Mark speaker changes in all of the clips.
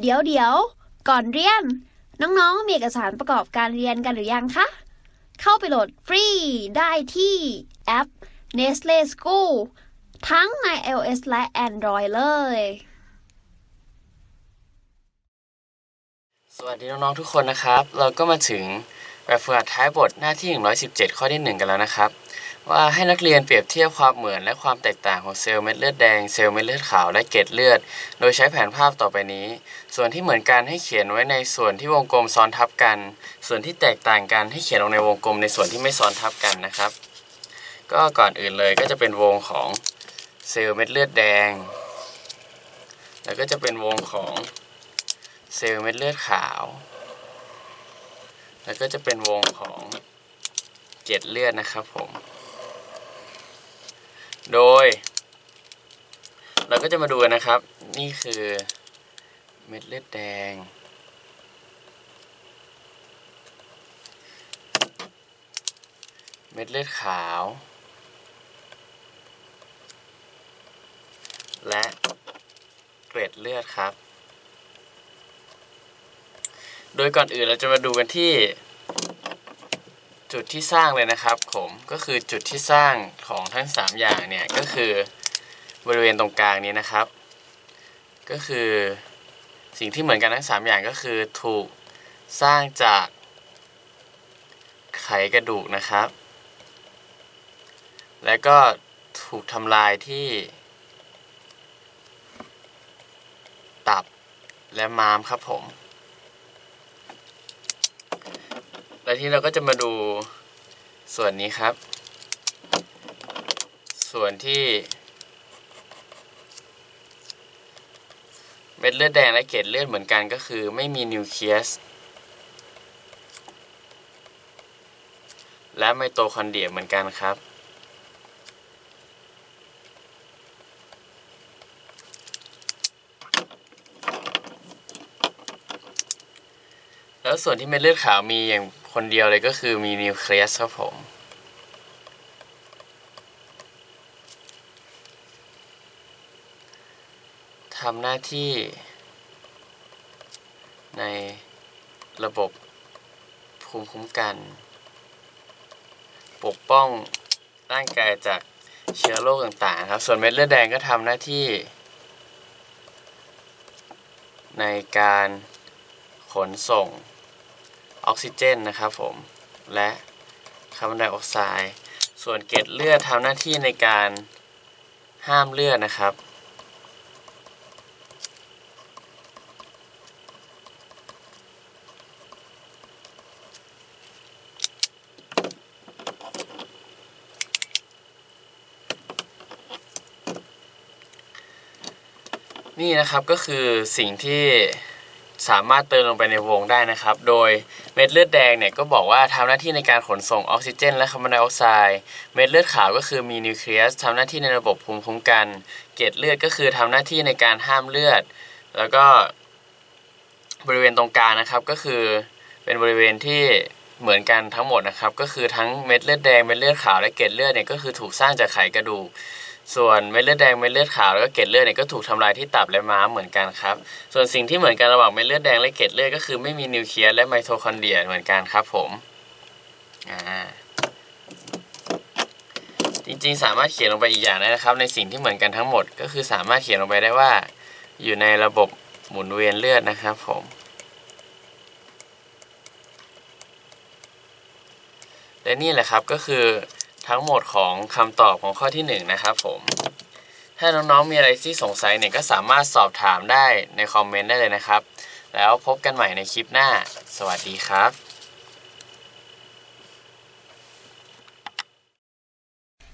Speaker 1: เดี๋ยวเดี๋ยว ก่อนเรียน น้องๆ มีเอกสารประกอบการเรียนกันหรือยังคะ เข้าไปโหลดฟรีได้ที่แอป Nestle School ทั้งใน iOS และ Android เลย
Speaker 2: สวัสดีน้อง ๆ ทุกคนนะครับ เราก็มาถึงแบบฝึกหัดท้ายบทหน้าที่ 117 ข้อที่ 1 กันแล้วนะครับ ว่าให้นักเรียนเปรียบเทียบความเหมือนและความแตกต่างของเซลล์เม็ดเลือดแดง เซลล์เม็ดเลือดขาวและเกล็ดเลือด โดยใช้แผนภาพต่อไปนี้ ส่วนที่เหมือนกันให้เขียนไว้ในส่วนที่วงกลมซ้อนทับกัน ส่วนที่แตกต่างกันให้เขียนลงในวงกลมในส่วนที่ไม่ซ้อนทับกันนะครับ ก็ก่อนอื่นเลยก็จะเป็นวงของเซลล์เม็ดเลือดแดง แล้วก็จะเป็นวงของเซลล์เม็ดเลือดขาว แล้วก็จะเป็นวงของเกล็ดเลือดนะครับผม โดย เรา ก็จะมาดูกันนะครับ นี่คือเม็ดเลือดแดง เม็ดเลือดขาว และเกล็ดเลือดครับ โดยก่อนอื่นเราจะมาดูกันที่ จุดที่สร้างเลยนะครับ ผมก็คือจุดที่สร้างของทั้ง 3 อย่างเนี่ยก็คือ บริเวณตรงกลางนี้นะครับ ก็คือสิ่งที่เหมือนกันทั้ง 3 อย่างก็คือถูกสร้างจากไขกระดูกนะครับ และก็ถูกทำลายที่ตับและม้ามครับผม และที่เราก็จะมาดูส่วนนี้ครับ ส่วนที่ ม็ดเลือดแดงและเกล็ดเลือดเหมือนกันก็คือไม่มีนิวเคลียสและไมโตคอนเดรียเหมือนกันครับ แล้วส่วนที่เม็ดเลือดขาวมีอย่างคนเดียวเลยก็คือมีนิวเคลียสครับผม ทำหน้าที่ในระบบภูมิคุ้มกัน ปกป้องร่างกายจากเชื้อโรคต่างๆครับ ส่วนเม็ดเลือดแดงก็ทำหน้าที่ ในการขนส่งออกซิเจนนะครับผมและคาร์บอนไดออกไซด์ส่วนเกล็ดเลือดทำหน้าที่ในการห้ามเลือดนะครับ นี่นะครับก็คือสิ่งที่สามารถเติมลงไปในวงได้นะครับ โดยเม็ดเลือดแดงเนี่ยก็บอกว่าทำหน้าที่ในการขนส่งออกซิเจน และคาร์บอนไดออกไซด์ เม็ดเลือดขาวก็คือมีนิวเคลียสทำหน้าที่ในระบบภูมิคุ้มกัน เกล็ดเลือดก็คือทำหน้าที่ในการห้ามเลือด แล้วก็บริเวณตรงกลางนะครับก็คือเป็นบริเวณที่เหมือนกันทั้งหมดนะครับ ก็คือทั้งเม็ดเลือดแดงเม็ดเลือดขาวและเกล็ดเลือดเนี่ยก็คือถูกสร้างจากไขกระดูก ส่วนเม็ดเลือดแดงเม็ดเลือดขาวแล้วก็เกล็ดเลือดเนี่ยก็ถูกทำลายที่ตับและม้ามเหมือนกันครับ ส่วนสิ่งที่เหมือนกันระหว่างเม็ดเลือดแดงและเกล็ดเลือดก็คือไม่มีนิวเคลียสและไมโทคอนเดรียเหมือนกันครับผมอ่าจริงๆ สามารถเขียนลงไปอีกอย่างได้นะครับ ในสิ่งที่เหมือนกันทั้งหมด ก็คือสามารถเขียนลงไปได้ว่า อยู่ในระบบหมุนเวียนเลือดนะครับผมและนี่แหละครับก็คือ ทั้งหมดของคำตอบของข้อที่หนึ่งนะครับผม ถ้าน้องๆมีอะไรที่สงสัยเนี่ยก็สามารถสอบถามได้ในคอมเมนต์ได้เลยนะครับ แล้วพบกันใหม่ในคลิปหน้า สวัสดีครับ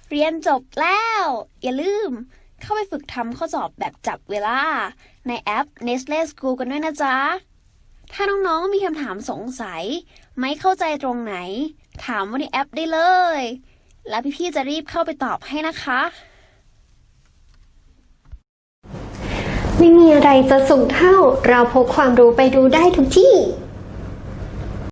Speaker 1: เรียนจบแล้ว อย่าลืม เข้าไปฝึกทำข้อสอบแบบจับเวลา ในแอป Nestle School กันด้วยนะจ๊ะ ถ้าน้องๆมีคำถามสงสัย ไม่เข้าใจตรงไหน ถามว่าในแอปได้เลย แล้วพี่ๆจะรีบเข้าไปตอบให้นะคะ
Speaker 3: ไม่มีอะไรจะสูงเท่า เราพกความรู้ไปดูได้ทุกที่